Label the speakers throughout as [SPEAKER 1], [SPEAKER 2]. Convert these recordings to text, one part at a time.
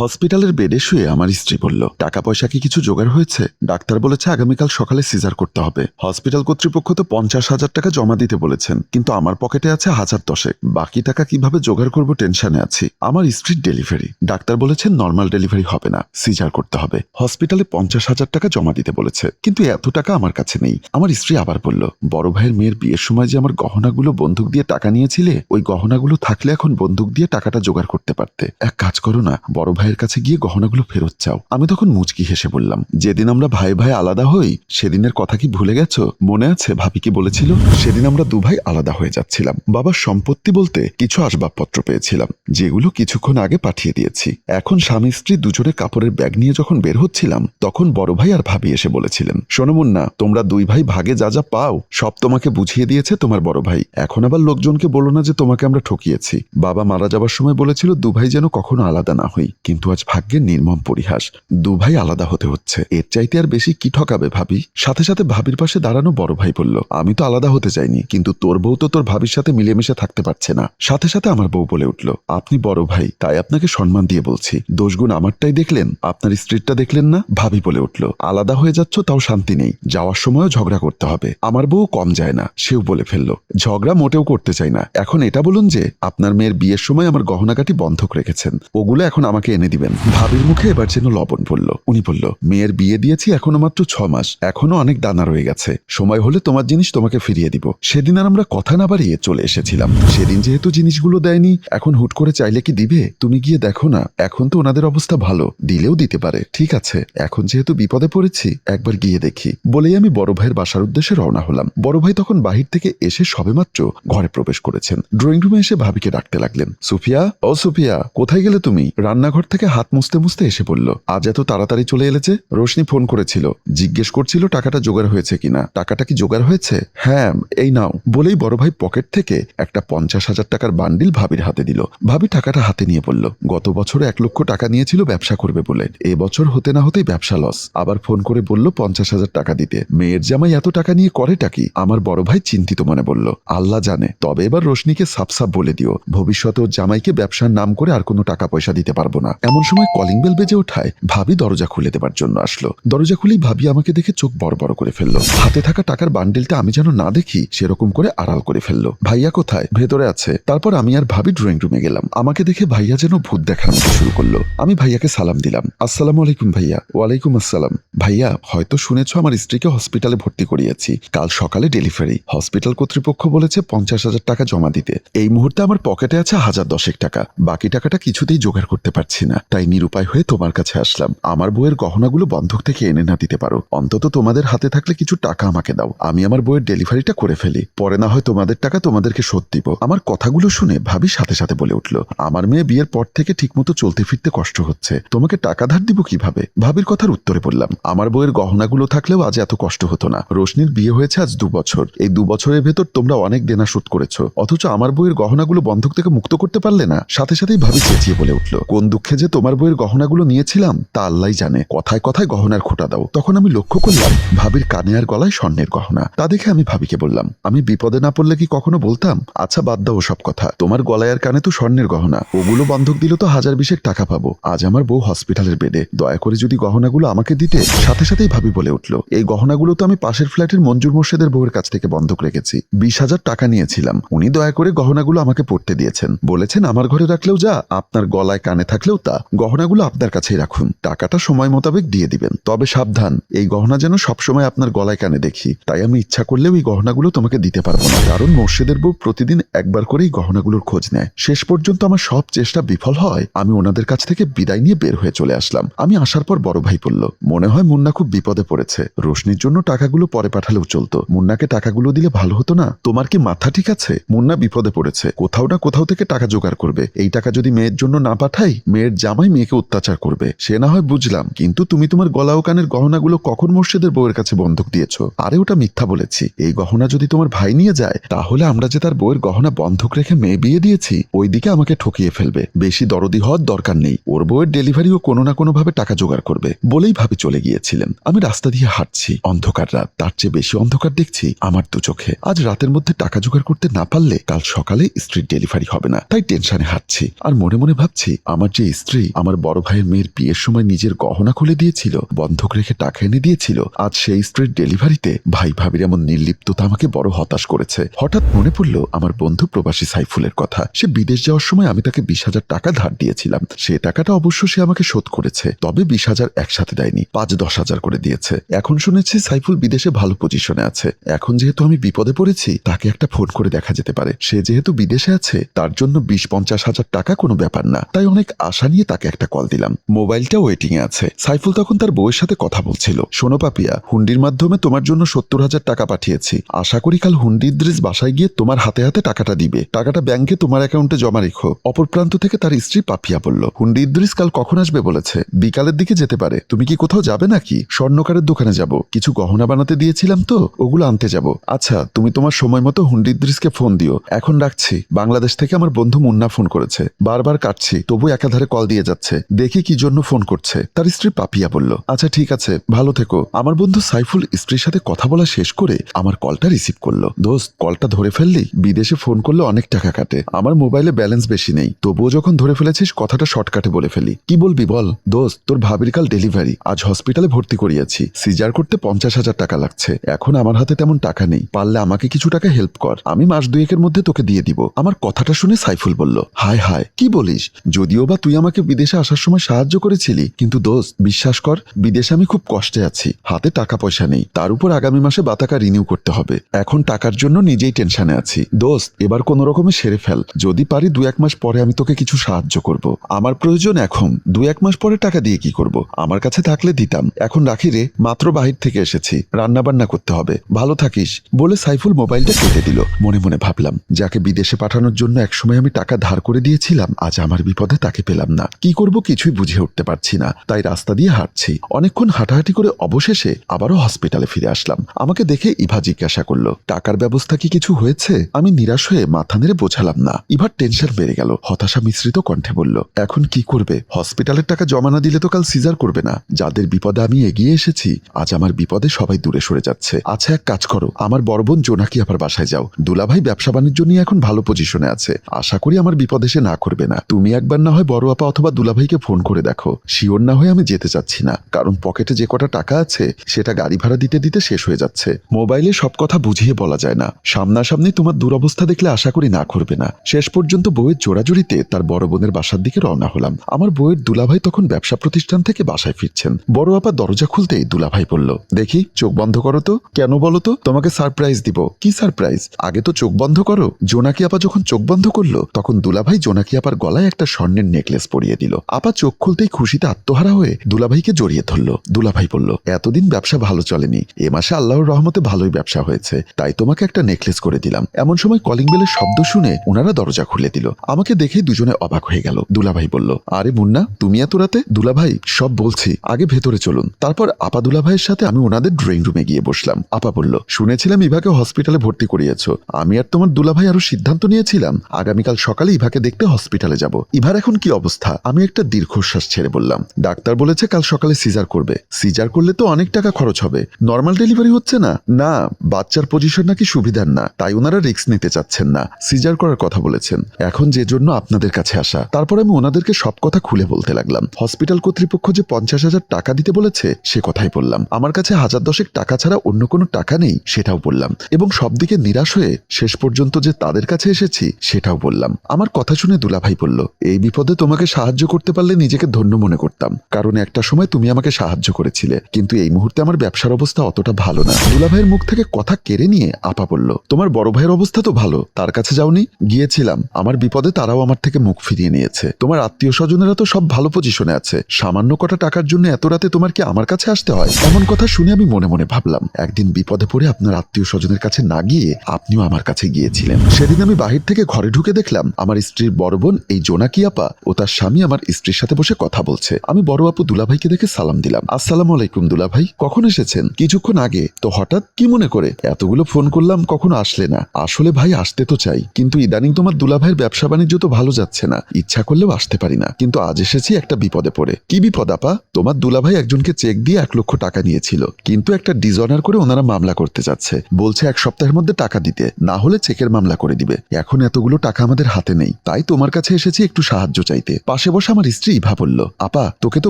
[SPEAKER 1] হসপিটালের বেডে শুয়ে আমার স্ত্রী বলল টাকা পয়সা কি কিছু জোগাড় হয়েছে? ডাক্তার বলেছে, আগামীকাল সকালে সিজার করতে হবে। হসপিটাল কর্তৃপক্ষ তো পঞ্চাশ হাজার টাকা জমা দিতে বলেছেন, কিন্তু আমার পকেটে আছে হাজার দশেক। বাকি টাকা কীভাবে জোগাড় করব টেনশনে আছি। আমার স্ত্রীর ডেলিভারি। ডাক্তার বলেছেন, নর্মাল ডেলিভারি হবে না, সিজার করতে হবে। হসপিটালে পঞ্চাশ হাজার টাকা জমা দিতে বলেছে, কিন্তু এত টাকা আমার কাছে নেই। আমার স্ত্রী আবার বলল, বড় ভাইয়ের মেয়ের বিয়ের সময় যে আমার গহনাগুলো বন্দুক দিয়ে টাকা নিয়েছিলে, ওই গহনাগুলো থাকলে এখন বন্দুক দিয়ে টাকাটা জোগাড় করতে পারতে। এক কাজ করো না, বড় ভাইয়ের কাছে গিয়ে গহনাগুলো ফেরত চাও। আমি তখন মুচকি হেসে বললাম, যেদিন আমরা ভাই ভাই আলাদা হই, সেদিনের কথা কি ভুলে গেছো? মনে আছে ভাবি কি বলেছিল? সেদিন আমরা দু ভাই আলাদা হয়ে যাচ্ছিলাম। বাবার সম্পত্তি বলতে কিছু আসবাবপত্র পেয়েছিলাম, যেগুলো কিছুক্ষণ আগে পাঠিয়ে দিয়েছি। এখন স্বামী স্ত্রী দুজনে কাপড়ের ব্যাগ নিয়ে যখন বের হচ্ছিলাম, তখন বড় ভাই আর ভাবি এসে বলেছিলেন, শোনো মুন্না, তোমরা দুই ভাই ভাগে যা যা পাও, সব তোমাকে বুঝিয়ে দিয়েছে তোমার বড় ভাই। এখন আবার লোকজনকে বলো না যে তোমাকে আমরা ঠকিয়েছি। বাবা মারা যাবার সময় বলেছিল, দু ভাই যেন কখনো আলাদা না হই। কিন্তু আজ ভাগ্যের নির্মম পরিহাস। দু ভাই আলাদা হতে হচ্ছে। এর চাইতে আর বেশি কি ঠকাবে ভাবি? সাথে সাথে ভাবির পাশে দাঁড়ানো বড় ভাই বলল, আমি তো আলাদা হতে চাইনি, কিন্তু তোর বউ তো তোর ভাবির সাথে মিলেমিশে থাকতে পারছে না। সাথে সাথে আমার বউ বলে উঠল, আপনি বড় ভাই, তাই আপনাকে সম্মান দিয়ে বলছি। দোষগুণ আমারটাই দেখলেন, আপনার স্ত্রীরটা দেখলেন না? ভাবি বলে উঠল, আলাদা হয়ে যাচ্ছ, তাও শান্তি নেই। যাওয়ার সময়ও ঝগড়া করতে হবে। আমার বউ কম যায় না। সেও বলে ফেলল, ঝগড়া মোটেও করতে চাই না। এখন এটা বলুন যে, আপনার মেয়ের বিয়ের সময় আমার গহনাকাটি বন্ধক রেখেছেন। ওগুলো এখন আমাকে এনে দিবেন। ভাবির মুখে এবার যেন লবণ পড়ল। উনি বলল, মেয়ের বিয়ে দিয়েছি এখনও মাত্র ছ মাস। এখনও অনেক দানা রয়ে গেছে। সময় হলে তোমার জিনিস তোমাকে ফিরিয়ে দিব। সেদিন আর আমরা কথা না বাড়িয়ে চলে এসেছিলাম। সেদিন যেহেতু জিনিসগুলো দেয়নি, এখন হুট করে চাইলে কি দিবে? তুমি গিয়ে দেখো না। এখন তো ওনাদের অবস্থা ভালো। দিলেও দিতে পারে। ঠিক আছে। এখন যেহেতু বিপদে পড়েছি, একবার গিয়ে দেখি। বলেই আমি বড় ভাইয়ের বাসার উদ্দেশ্যে রওনা হলাম। বড় ভাই তখন বাহির থেকে এসে সবেমাত্র ঘরে প্রবেশ করেছেন। ড্রয়িং রুমে এসে ভাবিকে ডাকতে লাগলেন। সুফিয়া? ও সুফিয়া, কোথায় গেলে তুমি? রান্নাঘর থেকে হাত মুছতে মুছতে এসে বলল আজ এত তাড়াতাড়ি চলে এলেছে রোশনি ফোন করেছিল। জিজ্ঞেস করছিল, টাকাটা জোগাড় হয়েছে কিনা টাকাটা কি জোগাড় হয়েছে? হ্যাঁ এই নাও। বলেই বড় ভাই পকেট থেকে একটা পঞ্চাশ হাজার টাকার বান্ডিল ভাবির হাতে দিল। ভাবি টাকাটা হাতে নিয়ে বলল গত বছর এক লক্ষ টাকা নিয়েছিল ব্যবসা করবে বলে। এ বছর হতে না হতেই ব্যবসা লস। আবার ফোন করে বলল, পঞ্চাশ হাজার টাকা দিতে। মেয়ের জামাই এত টাকা নিয়ে করেটা কি? আমার বড় ভাই চিন্তিত মনে বলল। আল্লাহ জানে। তবে এবার রোশনিকে সাফ বলে দিও। ভবিষ্যতে ওর জামাইকে ব্যবসার নাম করে আর কোনো টাকা পয়সা দিতে পারব না। এমন সময় কলিং বেল বেজে ওঠায় ভাবি দরজা খুলে দেবার জন্য আসলো। দরজা খুলেই ভাবি আমাকে দেখে চোখ বড় বড় করে ফেলল। হাতে থাকা টাকার বান্ডেলটা আমি যেন না দেখি সেরকম করে আড়াল করে ফেলল। ভাইয়া কোথায়? ভেতরে আছে। তারপর আমি আর ভাবি ড্রয়িং রুমে গেলাম। আমাকে দেখে ভাইয়া যেন ভূত মতো শুরু করল। আমি ভাইয়াকে সালাম দিলাম। আসসালামু আলাইকুম ভাইয়া। ওয়ালাইকুম আসসালাম। ভাইয়া, হয়তো শুনেছ আমার স্ত্রীকে হসপিটালে ভর্তি করিয়েছি। কাল সকালে ডেলিভারি হসপিটাল কর্তৃপক্ষ বলেছে পঞ্চাশ হাজার টাকা জমা দিতে। এই মুহূর্তে আমার পকেটে আছে হাজার দশেক টাকা। বাকি টাকাটা কিছুতেই জোগাড় করতে পারছি তাই নিরুপায় হয়ে তোমার কাছে আসলাম। আমার বইয়ের গহনাগুলো বন্ধক থেকে এনে না দিতে পারো। অন্তত তোমাদের হাতে থাকলে কিছু টাকা আমাকে দাও। আমি আমার বইয়ের ডেলিভারিটা করে ফেলি। পরে না হয় তোমাদের টাকা তোমাদেরকে শোধ দিব। আমার কথাগুলো শুনে ভাবি সাথে সাথে বলে উঠল, আমার মেয়ে বিয়ের পর থেকে ঠিকমতো চলতে ফিরতে কষ্ট হচ্ছে। তোমাকে টাকা ধার দিব কীভাবে? ভাবির কথার উত্তরে বললাম, আমার বইয়ের গহনাগুলো থাকলেও আজ এত কষ্ট হতো না। রোশনির বিয়ে হয়েছে আজ দু বছর। এই দু বছরের ভেতর তোমরা অনেক দেনা শোধ করেছ। অথচ আমার বইয়ের গহনাগুলো বন্ধক থেকে মুক্ত করতে পারলে না? সাথে সাথেই ভাবি চেঁচিয়ে বলে উঠল, কোন দুঃখে যে তোমার বইয়ের গহনাগুলো নিয়েছিলাম, তা আল্লাহ জানে। কথায় কথায় গহনার খোটা দাও। তখন আমি লক্ষ্য করলাম, ভাবির কানে আর গলায় স্বর্ণের গহনা। তা দেখে আমি ভাবিকে বললাম, আমি বিপদে না পড়লে কি কখনো বলতাম? আচ্ছা বাদ দাও সব কথা। তোমার গলায় আর কানে তো স্বর্ণের গহনা। ওগুলো বন্ধক দিলে তো হাজার বিশেক টাকা পাবো। আজ আমার বউ হসপিটালের বেডে। দয়া করে যদি গহনাগুলো আমাকে দিতে। সাথে সাথেই ভাবি বলে উঠল, এই গহনাগুলো তো আমি পাশের ফ্ল্যাটের মঞ্জুর মোর্শেদের বউয়ের কাছ থেকে বন্ধক রেখেছি। বিশ হাজার টাকা নিয়েছিলাম। উনি দয়া করে গহনাগুলো আমাকে পড়তে দিয়েছেন। বলেছেন, আমার ঘরে রাখলেও যা, আপনার গলায় কানে থাকলেও তা। গহনাগুলো আপনার কাছেই রাখুন। টাকাটা সময় মোতাবেক দিয়ে দিবেন। তবে সাবধান, এই গহনা যেন সবসময় আপনার গলায় কানে দেখি। তাই আমি ইচ্ছা করলেও এই গহনাগুলো তোমাকে দিতে পারব না। কারণ মোর্শেদের বউ প্রতিদিন একবার করেই গহনাগুলোর খোঁজ নেয়। শেষ পর্যন্ত আমার সব চেষ্টা বিফল হয়, আমি ওনাদের কাছ থেকে বিদায় নিয়ে বের হয়ে চলে আসলাম। আমি আসার পর বড় ভাই বলল, মনে হয় মুন্না খুব বিপদে পড়েছে। রোশনির জন্য টাকাগুলো পরে পাঠালেও চলতো। মুন্নাকে টাকাগুলো দিলে ভালো হতো না? তোমার কি মাথা ঠিক আছে? মুন্না বিপদে পড়েছে। কোথাও না কোথাও থেকে টাকা জোগাড় করবে। এই টাকা যদি মেয়ের জন্য না পাঠাই, মেয়ের জামাই মেয়েকে অত্যাচার করবে, সে না হয় বুঝলাম। কিন্তু তুমি তোমার গলা ও কানের গহনাগুলো কখন মসজিদের বউয়ের কাছে বন্ধক দিয়েছ? আরে ওটা মিথ্যা বলেছি। এই গহনা যদি তোমার ভাই নিয়ে যায়, তাহলে আমরা যে তার বউয়ের গহনা বন্ধক রেখে মেয়ে বিয়ে দিয়েছি, ওইদিকে আমাকে ঠকিয়ে ফেলবে। বেশি দরদি হওয়ার দরকার নেই। ওর বউয়ের ডেলিভারিও কোনো না কোনো ভাবে টাকা জোগাড় করবে। বলেই ভাবে চলে গিয়েছিলেন। আমি রাস্তা দিয়ে হাঁটছি। অন্ধকার রাত। তার চেয়ে বেশি অন্ধকার দেখছি আমার দু চোখে। আজ রাতের মধ্যে টাকা জোগাড় করতে না পারলে কাল সকালে স্ত্রীর ডেলিভারি হবে না। তাই টেনশনে হাঁটছি। আর মনে মনে ভাবছি, আমার যে স্ত্রী স্ত্রী আমার বড় ভাইয়ের মেয়ের বিয়ের সময় নিজের গহনা খুলে দিয়েছিল, বন্ধক রেখে টাকা এনে দিয়েছিল। আজ সেই স্ত্রীর ডেলিভারিতে ভাই ভাবির এমন নির্লিপ্ততা আমাকে বড় হতাশ করেছে। হঠাৎ মনে পড়ল আমার বন্ধু প্রবাসী সাইফুলের কথা। সে বিদেশ যাওয়ার সময় আমি তাকে বিশ হাজার টাকা ধার দিয়েছিলাম। সে টাকাটা অবশ্য সে আমাকে শোধ করেছে, তবে বিশ হাজার একসাথে দেয়নি, পাঁচ দশ হাজার করে দিয়েছে। এখন শুনেছি সাইফুল বিদেশে ভালো পজিশনে আছে। এখন যেহেতু আমি বিপদে পড়েছি, তাকে একটা ফোন করে দেখা যেতে পারে। সে যেহেতু বিদেশে আছে, তার জন্য বিশ পঞ্চাশ হাজার টাকা কোনো ব্যাপার না। তাই অনেক আশা নিয়ে তাকে একটা কল দিলাম। মোবাইলটা ওয়েটিং এ আছে। সাইফুল তখন তার বউয়ের সাথে কথা বলছিল। শোনো পাপিয়া, হুন্ডির মাধ্যমে তোমার জন্য সত্তর হাজার টাকা পাঠিয়েছি। আশা করি কাল হুন্ডি ইদ্রিস বাসায় গিয়ে তোমার হাতে হাতে টাকাটা দিবে। টাকাটা ব্যাংকে তোমার অ্যাকাউন্টে জমা রেখো। অপর প্রান্ত থেকে তার স্ত্রী পাপিয়া বলল, হুন্ডি ইদ্রিস কাল কখন আসবে? বলেছে। বিকালের দিকে যেতে পারে। তুমি কি কোথাও যাবে নাকি? স্বর্ণকারের দোকানে যাব। কিছু গহনা বানাতে দিয়েছিলাম তো, ওগুলো আনতে যাব। আচ্ছা তুমি তোমার সময় মতো হুন্ডি ইদ্রিসকে ফোন দিও। এখন রাখছি। বাংলাদেশ থেকে আমার বন্ধু মুন্না ফোন করেছে। বারবার কাটছি, তবু একাধারে কল দিয়ে যাচ্ছে। দেখি কি জন্য ফোন করছে। তার স্ত্রী পাপিয়া বলল আচ্ছা ঠিক আছে, ভালো থেকো। আমার বন্ধু সাইফুল স্ত্রীর সাথে কথা বলা শেষ করে আমার কলটা রিসিভ করল। দোস্ত, কলটা ধরে ফেললি? বিদেশে ফোন করলে অনেক টাকা কাটে। আমার মোবাইলে ব্যালেন্স বেশি নেই। তবুও যখন ধরে ফেলেছিস, কথাটা শর্টকাটে বলে ফেলি। কি বলবি বল? দোস্ত, তোর ভাবির কাল ডেলিভারি। আজ হসপিটালে ভর্তি করিয়েছি। সিজার করতে পঞ্চাশ হাজার টাকা লাগছে। এখন আমার হাতে তেমন টাকা নেই। পারলে আমাকে কিছু টাকা হেল্প কর। আমি মাস দুয়েকের মধ্যে তোকে দিয়ে দিব। আমার কথাটা শুনে সাইফুল বলল, হায় হায়, কি বলিস? যদিও বা তুই আমাকে বিদেশে আসার সময় সাহায্য করেছিলি। কিন্তু দোস্ত, বিশ্বাস কর, বিদেশে আমি খুব কষ্টে আছি। হাতে টাকা পয়সা নেই। তার উপর আগামী মাসে বাতাকা রিনিউ করতে হবে। এখন টাকার জন্য নিজেই টেনশনে আছি। দোস্ত, এবার কোনো রকমে সেরে ফেল। যদি পারি দু এক মাস পরে আমি তোকে কিছু সাহায্য করব। আমার প্রয়োজন এখন, দু এক মাস পরে টাকা দিয়ে কি করব? আমার কাছে থাকলে দিতাম। এখন রাখি রে, মাত্র বাহির থেকে এসেছি। রান্না বান্না করতে হবে। ভালো থাকিস, বলে সাইফুল মোবাইলটা কেটে দিল। মনে মনে ভাবলাম, যাকে বিদেশে পাঠানোর জন্য একসময় আমি টাকা ধার করে দিয়েছিলাম, আজ আমার বিপদে তাকে পেলাম না। কি করব কিছুই বুঝে উঠতে পারছি না। তাই রাস্তা দিয়ে হাঁটছি। অনেকক্ষণ হাঁটাহাঁটি করে অবশেষে আবারও হসপিটালে ফিরে আসলাম। আমাকে দেখে ইভা জিজ্ঞাসা করল, টাকার ব্যবস্থা কি কিছু হয়েছে? আমি নিরাশ হয়ে মাথা নেড়ে বোঝালাম, না। ইভার টেনশন বেড়ে গেল। হতাশা মিশ্রিত কণ্ঠে বলল, এখন কি করবে? হসপিটালের টাকা জমা না দিলে তো কাল সিজার করবে না। যাদের বিপদে আমি এগিয়ে এসেছি, আজ আমার বিপদে সবাই দূরে সরে যাচ্ছে। আচ্ছা এক কাজ করো। আমার বড় বোন জোনাকি আবার বাসায় যাও। দুলাভাই ব্যবসা বাণিজ্য নিয়ে এখন ভালো পজিশনে আছে। আশা করি আমার বিপদে সে না করবে না। তুমি একবার না হয় বড় আপা অথবা দুলাভাইকে ফোন করে দেখো। শিওর না হয়ে আমি যেতে চাচ্ছি না, কারণ পকেটে যে কটা টাকা আছে, সেটা গাড়ি ভাড়া দিতে দিতে শেষ হয়ে যাচ্ছে। মোবাইলে সব কথা বুঝিয়ে বলা যায় না। সামনাসামনি তোমার দুরবস্থা দেখলে আশা করি না করবে না। শেষ পর্যন্ত বউয়ের জোড়াজুড়িতে তার বড় বোনের বাসার দিকে রওনা হলাম। আমার বউয়ের দুলাভাই তখন ব্যবসা প্রতিষ্ঠান থেকে বাসায় ফিরছেন। বড় আপা দরজা খুলতেই দুলাভাই বলল, দেখি, চোখ বন্ধ করো তো। কেন বলো তো? তোমাকে সারপ্রাইজ দিব। কি সারপ্রাইজ আগে তো চোখ বন্ধ করো। জোনাকি আপা যখন চোখ বন্ধ করল, তখন দুলাভাই জোনাকি আপার গলায় একটা স্বর্ণের নেকলেস পরিয়ে দিল। আপা চোখ খুলতেই খুশিতে আত্মহারা হয়ে দুলাভাইকে জড়িয়ে ধরলো। দুলাভাই বলল, এতদিন ব্যবসা ভালো চলেনি। এ মাসে আল্লাহর রহমতে ভালোই ব্যবসা হয়েছে। তাই তোমাকে একটা নেকলেস করে দিলাম। এমন সময় কলিং বেলের শব্দ শুনে ওনারা দরজা খুলে দিল। আমাকে দেখেই দুজনে অবাক হয়ে গেল। দুলাভাই বলল, আরে মুন্না, তুমি এত রাতে? দুলাভাই, সব বলছি। আগে ভেতরে চলুন। তারপর আপা দুলাভাইয়ের সাথে আমি ওনাদের ড্রয়িং রুমে গিয়ে বসলাম। আপা বলল, শুনেছিলাম ইভাকে হসপিটালে ভর্তি করিয়েছ। আমি আর তোমার দুলাভাই আরও সিদ্ধান্ত নিয়েছিলাম। আগামীকাল সকালে ইভাকে দেখতে হসপিটালে যাব। ইভার এখন কি অবস্থা? আমি একটা দীর্ঘশ্বাস ছেড়ে বললাম। ডাক্তার বলেছে কাল সকালে সিজার করবে। সিজার করলে তো অনেক টাকা খরচ হবে। নর্মাল ডেলিভারি হচ্ছে না? না, বাচ্চার পজিশন নাকি সুবিধার না। তাই ওনারা রিস্ক নিতে চাচ্ছেন না। সিজার করার কথা বলেছেন। এখন যে জন্য আপনাদের কাছে আসা। তারপর আমি ওনাদেরকে সব কথা খুলে বলতে লাগলাম। হসপিটাল কর্তৃপক্ষ যে পঞ্চাশ হাজার টাকা দিতে বলেছে, সে কথাই বললাম। আমার কাছে হাজার দশেক টাকা ছাড়া অন্য কোনো টাকা নেই, সেটাও বললাম। এবং সব দিকে নিরাশ হয়ে শেষ পর্যন্ত যে তাদের কাছে এসেছি, সেটাও বললাম। আমার কথা শুনে দুলাভাই বলল, এই বিপদে তোমাকে সাহায্য করতে পারলে নিজেকে ধন্য মনে করতাম। কারণ একটা সময় তুমি আমাকে সাহায্য করেছিলে। কিন্তু এই মুহূর্তে আমার ব্যবসার অবস্থা অতটা ভালো না। দুলাভাইয়ের মুখ থেকে কথা কেড়ে নিয়ে আপা বলল, তোমার বড় ভাইয়ের অবস্থা তো ভালো। তার কাছে যাওনি, গিয়েছিলাম। আমার বিপদে তারাও আমার থেকে মুখ ফিরিয়ে নিয়েছে। তোমার আত্মীয় স্বজনেরা তো সব ভালো পজিশনে আছে। সামান্য কটা টাকার জন্য এত রাতে তোমার কি আমার কাছে আসতে হয়? এমন কথা শুনে আমি মনে মনে ভাবলাম, একদিন বিপদে পড়ে আপনার আত্মীয় স্বজনের কাছে না গিয়ে আপনিও আমার কাছে গিয়েছিলেন। সেদিন আমি বাহির থেকে ঘরে ঢুকে দেখলাম, আমার স্ত্রীর বড় বোন, এই জোনাকি আপা ও তার স্বামী আমার স্ত্রীর সাথে বসে কথা বলছে। আমি বড় আপু দুলাভাইকে দেখে সালাম দিলাম। আসসালামু আলাইকুম দুলাভাই, কখন এসেছেন? কিছুক্ষণ আগে। তো হঠাৎ কি মনে করে? এতগুলো ফোন করলাম, কখনো আসলে না। আসলে ভাই, আসতে তো চাই। কিন্তু ইদানিং তোমার দুলাভাইয়ের ব্যবসা বাণিজ্য তো ভালো যাচ্ছে না। ইচ্ছা করলেও আসতে পারি না। কিন্তু আজ এসেছি একটা বিপদে পড়ে। কি বিপদ, আপা? তোমার দুলাভাই একজনকে চেক দিয়ে এক লক্ষ টাকা নিয়েছিল। কিন্তু একটা ডিজনার করে ওনারা মামলা করতে যাচ্ছে। বলছে এক সপ্তাহের মধ্যে টাকা দিতে। না হলে চেকের মামলা করে দিবে। এখন এতগুলো টাকা আমাদের হাতে নেই। তাই তোমার কাছে এসেছি একটু সাহায্য চাইতে। পাশে বসে আমার স্ত্রী ইভা বলল, আপা, তোকে তো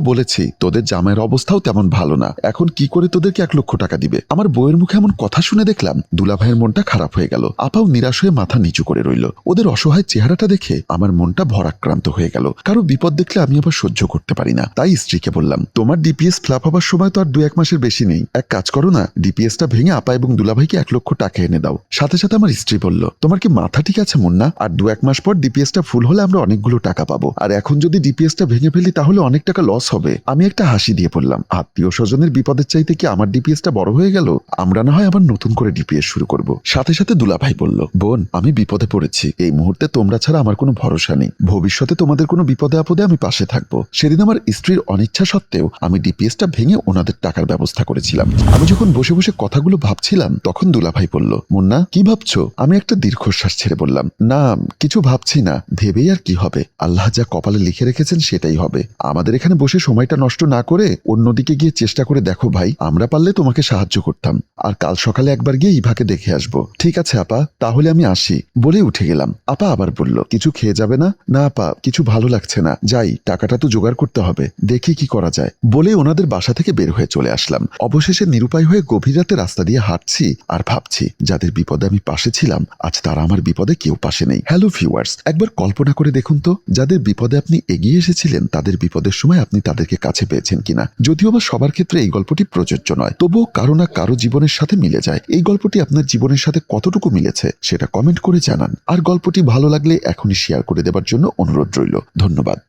[SPEAKER 1] বলেছি, তোদের জামাইয়ের অবস্থাও তেমন ভালো না। এখন কি করে তোদেরকে এক লক্ষ টাকা দিবে? আমার বইয়ের মুখে এমন কথা শুনে দেখলাম, দুলাভাইয়ের মনটা খারাপ হয়ে গেল। আপাও নিরাশ হয়ে মাথা নিচু করে রইল। ওদের অসহায় চেহারাটা দেখে আমার মনটা ভরাক্রান্ত হয়ে গেল। কারও বিপদ দেখলে আমি আবার সহ্য করতে পারি না। তাই স্ত্রীকে বললাম, তোমার ডিপিএস ফ্লাপ হবার সময় তো আর দু এক মাসের বেশি নেই। এক কাজ করো না, ডিপিএসটা ভেঙে আপা এবং দুলাভাইকে এক লক্ষ টাকা এনে দাও। সাথে সাথে আমার স্ত্রী বলল, তোমার কি মাথা ঠিক আছে মুন্না? আর দু এক মাস পর ডিপিএসটা ফুল হলে আমরা অনেকগুলো টাকা পাবো। আর এখন যদি ডিপিএসটা ভেঙে ফেলি, তাহলে অনেক টাকা লস হবে। আমি একটা হাসি দিয়ে বললাম আত্মীয় স্বজনের বিপদের চাইতে কি আমার ডিপিএসটা বড় হয়ে গেল? আমরা না হয় আবার নতুন করে ডিপিএস শুরু করব। সাথে সাথে দুলাভাই বলল, বোন, আমি বিপদে পড়েছি। এই মুহূর্তে তোমরা ছাড়া আমার কোনো ভরসা নেই। ভবিষ্যতে তোমাদের কোনো বিপদে আপদে আমি পাশে থাকব। সেদিন আমার স্ত্রীর অনিচ্ছা সত্ত্বেও আমি ডিপিএসটা ভেঙে ওনাদের টাকার ব্যবস্থা করেছিলাম। আমি যখন বসে বসে কথাগুলো ভাবছিলাম, তখন দুলাভাই বলল, মুন্না, কি ভাবছ? আমি একটা দীর্ঘশ্বাস ছেড়ে বললাম, না, কিছু ভাবছি না। ভেবেই আর কি হবে? আল্লাহ যা কপালে লিখে রেখেছেন সেটাই হবে। আমাদের এখানে বসে সময়টা নষ্ট না করে অন্যদিকে গিয়ে চেষ্টা করে দেখো ভাই, আমরা পারলে তোমাকে সাহায্য করতাম। আর কাল সকালে একবার গিয়ে ইভাকে দেখে আসব। ঠিক আছে আপা, তাহলে আমি আসি। বলে উঠে গেলাম। আপা আবার বলল, কিছু খেয়ে যাবে না? না আপা, কিছু ভালো লাগছে না। যাই, টাকাটা তো জোগাড় করতে হবে। দেখি কি করা যায়। বলে ওনাদের বাসা থেকে বের হয়ে চলে আসলাম। অবশেষে নিরুপায় হয়ে গভীর রাতে রাস্তা দিয়ে হাঁটছি আর ভাবছি, যাদের বিপদে আমি পাশে ছিলাম, আজ তারা আমার বিপদে কেউ পাশে নেই। হ্যালো ভিউয়ার্স একবার কল্পনা করে দেখুন তো, যাদের বিপদে আপনি এগিয়ে এসেছিলেন, তাদের বিপদের সময় আপনি তাদেরকে কাছে পেয়েছেন কিনা? যদিও বা সবার ক্ষেত্রে এই গল্পটি প্রযোজ্য নয়, তবুও কারও না কারও জীবনের সাথে মিলে যায়। এই গল্পটি আপনার জীবনের সাথে কতটুকু মিলেছে, সেটা কমেন্ট করে জানান। আর গল্পটি ভালো লাগলে এখনই শেয়ার করে দেবার জন্য অনুরোধ রইল। ধন্যবাদ।